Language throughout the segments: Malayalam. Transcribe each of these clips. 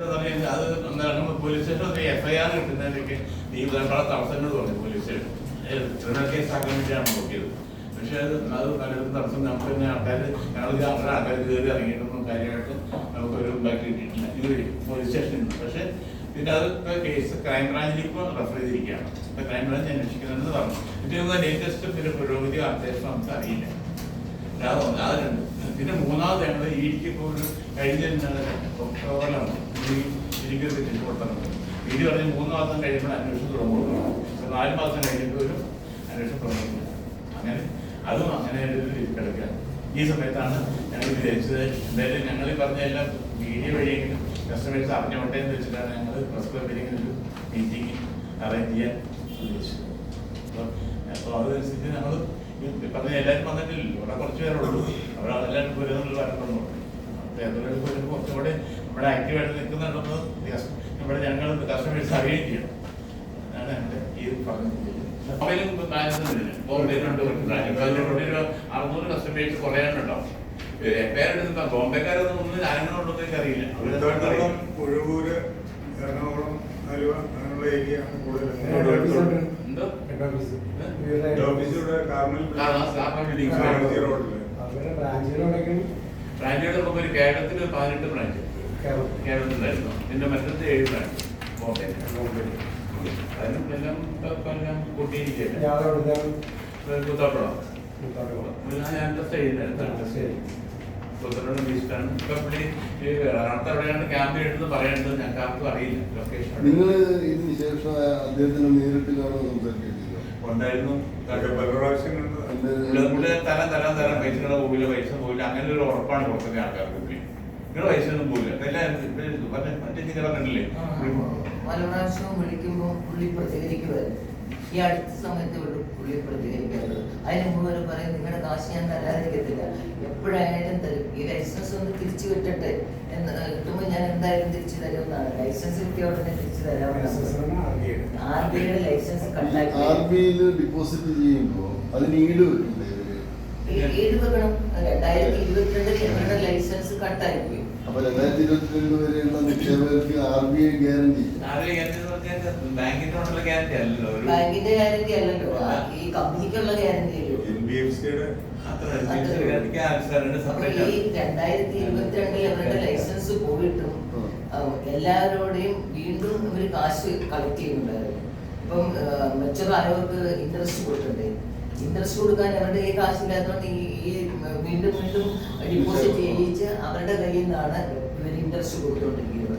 അത് നമ്മൾ police station F I R കിട്ടുന്നതിനൊക്കെ ഈ ധാരാളം തടസ്സങ്ങൾ പോലീസ് സ്റ്റേഷൻ കേസ് ആക്കാൻ വേണ്ടിയാണ് നോക്കിയത്. പക്ഷെ അത് അത് പലർക്കും തടസ്സം നമുക്ക് തന്നെ ആൾക്കാർ ഞങ്ങൾ അവരുടെ ആൾക്കാർ കയറി ഇറങ്ങിയിട്ടൊന്നും കാര്യമായിട്ട് നമുക്കൊരു ബാക്കി കിട്ടിയിട്ടില്ല. ഇത് പോലീസ് സ്റ്റേഷനിൽ പക്ഷെ അത് കേസ് ക്രൈംബ്രാഞ്ചിൽ ഇപ്പോൾ റെഫർ ചെയ്തിരിക്കുകയാണ്. ക്രൈംബ്രാഞ്ച് അന്വേഷിക്കുന്നുണ്ടെന്ന് പറഞ്ഞു. ഇതിന് ലേറ്റസ്റ്റ് പിന്നെ പുരോഗതി അത്യാവശ്യം നമുക്ക് അറിയില്ല അത് പിന്നെ മൂന്നാമത് ഞങ്ങൾ ഇടിക്ക് ഇപ്പോൾ ഒരു കഴിഞ്ഞ ഇടിക്ക് ഒരു തെറ്റ് കൊടുത്തത് ഇടി പറഞ്ഞ് മൂന്ന് മാസം കഴിയുമ്പോൾ അന്വേഷണം തുടങ്ങുള്ളൂ നാല് മാസം കഴിയുമ്പോൾ ഒരു അന്വേഷണം തുടങ്ങുന്നു അങ്ങനെ അതും അങ്ങനെ കിടക്കുക ഈ സമയത്താണ് ഞങ്ങൾ വിചാരിച്ചത് എന്തായാലും ഞങ്ങൾ പറഞ്ഞ എല്ലാം മീഡിയ വഴിയെങ്കിലും കസ്റ്റമേഴ്സ് അറിഞ്ഞോട്ടെ എന്ന് വെച്ചിട്ടാണ് ഞങ്ങൾ പ്രസ് ക്ലബിലെങ്കിലും ഒരു മീറ്റിംഗ് അറേഞ്ച് ചെയ്യാൻ ഉദ്ദേശിച്ചത്. അപ്പോൾ അപ്പോൾ അതനുസരിച്ച് ഞങ്ങൾ പറഞ്ഞ എല്ലാവരും വന്നിട്ടില്ലല്ലോ. ഇവിടെ കുറച്ച് പേരുള്ളൂ. അവിടെ എല്ലാവരും വരുന്നുള്ള വരണമെന്നു അപ്പോൾ അതുകൊണ്ട് ഒരു കുറച്ചും കൂടെ ഇവിടെ ആക്റ്റീവായിട്ട് നിൽക്കുന്നുണ്ടെന്ന് നമ്മുടെ ഞങ്ങൾ കസ്റ്റമേഴ്സ് അറിയുകയും ചെയ്യണം അതാണ് എന്റെ ഈ പറഞ്ഞത്. ബോംബെയിലും കാര്യമൊന്നുമില്ല ബോംബെയിലുണ്ട് അറുന്നൂറ് കസ്റ്റമേഴ്സ് കുറേ ഉണ്ടാവും പേരെടുത്ത് ബോംബെക്കാരൊന്നും ഒന്നും ആരെങ്കിലും എനിക്ക് അറിയില്ല അവർ പുഴവൂര് എറണാകുളം ആലുവ അങ്ങനെയുള്ള ഏരിയ കൂടുതൽ. നമുക്ക് ഒരു കേരളത്തിൽ പതിനെട്ട് ബ്രാഞ്ച് കേരളം കേരളത്തിലായിരുന്നു പിന്നെ മറ്റത്തെ ഏഴ് ബ്രാഞ്ച് ബോംബെ അതിനും എല്ലാം ഇപ്പൊ എല്ലാം കൂട്ടിയിരിക്കുകയല്ലേ ഇയാളെ എവിടുത്തെ കുത്താപ്പുഴ മുത്തോട്ട് ഞാൻ ടെസ്റ്റ് ഇപ്പൊ പുള്ളി എവിടെയാണ് ക്യാമ്പ് പറയേണ്ടത് ഞങ്ങൾക്ക് ആർക്കും അറിയില്ല ലൊക്കേഷൻ നിങ്ങൾ ഇതിന് ശേഷം അദ്ദേഹത്തിന് നേരിട്ട് കാണാൻ സംസാരിച്ചിട്ടില്ല ഉണ്ടായിരുന്നു. പുള്ളി തരാൻ തരാൻ തരാൻ പൈസയുടെ പോകില്ല പൈസ പോകില്ല അങ്ങനെ ഒരു ഉറപ്പാണ് കൊടുക്കുന്ന ആൾക്കാർക്ക് പുള്ളി നിങ്ങളുടെ പൈസ ഒന്നും പോകില്ല എല്ലാം മറ്റേ മറ്റേ ചില പറഞ്ഞില്ലേ പല പ്രാവശ്യവും വിളിക്കുമ്പോൾ പുള്ളി പ്രതികരിക്കുമായിരുന്നു ഈ അടുത്ത സമയത്ത് ഇവിടെ പുള്ളി പ്രതികരിക്കാറുണ്ട്. അതിന് മുമ്പ് വരെ പറയും നിങ്ങളുടെ കാശ് ഞാൻ തരാതിരിക്കത്തില്ല. എപ്പോഴായാലും തരും. ഈ ലൈസൻസ് ഒന്ന് തിരിച്ചു കിട്ടട്ടെ എന്ന് ഞാൻ എന്തായാലും തിരിച്ചു തരുമെന്നാണ്. ലൈസൻസ് കിട്ടിയ ഉടനെ തിരിച്ചു തരാമെന്നാണ് ആർ ബി ഐയുടെ ലൈസൻസ് ആർ കട്ടാക്കി ബിയിൽ ഡിപ്പോസിറ്റ് ചെയ്യുമ്പോൾ അതിന് ഈട് വെക്കണ്ടേ ഇവർ? ഏഴ് വെക്കണം. രണ്ടായിരത്തി ഇരുപത്തിരണ്ടിൽ ഇവരുടെ ലൈസൻസ് കട്ടായി പോയി അപ്പൊ രണ്ടായിരത്തി ഇരുപത്തിരണ്ട് വരെയുള്ള നിക്ഷേപകർക്ക് ആർ ബി ഐ ഗ്യാരണ്ടി ബാങ്കിന്റെ ഗ്യാരണ്ടി അല്ലല്ലോ. ഈ കമ്പനിക്കുള്ള ഗ്യാരണ്ടി അല്ലല്ലോ എൻ ബി എഫ് സിയുടെ അത്ര ഈ രണ്ടായിരത്തി ഇരുപത്തിരണ്ടിൽ അവരുടെ ലൈസൻസ് പോയിട്ടും എല്ലാവരോടെയും വീണ്ടും ഒരു കാശ് കളക്ട് ചെയ്യുന്നുണ്ടായിരുന്നു. ഇപ്പം മെച്ചർ ആയവർക്ക് ഇൻട്രസ്റ്റ് കൊടുത്തിട്ടുണ്ട്. ഇൻട്രസ്റ്റ് കൊടുക്കാൻ അവരുടെ ഈ കാശില്ലാത്തതുകൊണ്ട് ഈ ഈ വീണ്ടും വീണ്ടും ഡിപ്പോസിറ്റ് ചെയ്യിച്ച് അവരുടെ കയ്യിൽ നിന്നാണ് ഇവർ ഇൻട്രസ്റ്റ് കൊടുത്തുകൊണ്ടിരിക്കുന്നത്.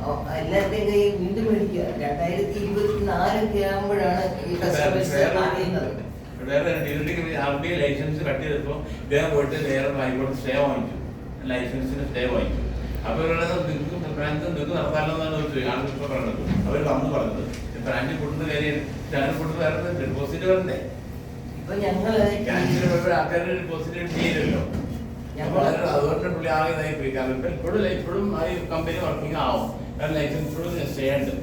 ആ, എല്ലാവരുടെയും കയ്യിൽ വീണ്ടും മേടിക്കുക. രണ്ടായിരത്തി ഇരുപത്തി നാലൊക്കെ ആകുമ്പോഴാണ് ഈ കസ്റ്റമേഴ്സ് അറിയുന്നത്. വേറെ ഡീലറിലേക്ക് R B I licence cut ചെയ്തപ്പോൾ ഇദ്ദേഹം പോയിട്ട് നേരെ ഹൈക്കോടതി സ്റ്റേ വാങ്ങിച്ചു. ലൈസൻസിന് സ്റ്റേ വാങ്ങിച്ചു. അപ്പൊ ഇവരുടെ നിങ്ങൾക്ക് ബ്രാഞ്ച് നിങ്ങൾക്ക് നടത്താമെന്നാണ് ആളുകൾ പറഞ്ഞത്. അവർ വന്ന് പറഞ്ഞത്. ബ്രാഞ്ച് കൂട്ടുന്ന കാര്യം ചാനൽ കൂട്ടുന്ന വേറെ ഡെപ്പോസിറ്റ് വരണ്ടേ? ഇപ്പൊ ഞങ്ങൾ ക്യാൻസർ വരുമ്പോൾ ആൾക്കാർ ഡെപ്പോസിറ്റ് ചെയ്യില്ലല്ലോ. അതുകൊണ്ട് പുള്ളി ആകെ ഇതായി പോയി കാരണം ഇപ്പൊ ഇപ്പോഴും ഇപ്പോഴും ആ കമ്പനി വർക്കിംഗ് ആവും. കാരണം ലൈസൻസ് ചെയ്യേണ്ടത് സ്റ്റേ ഉണ്ട്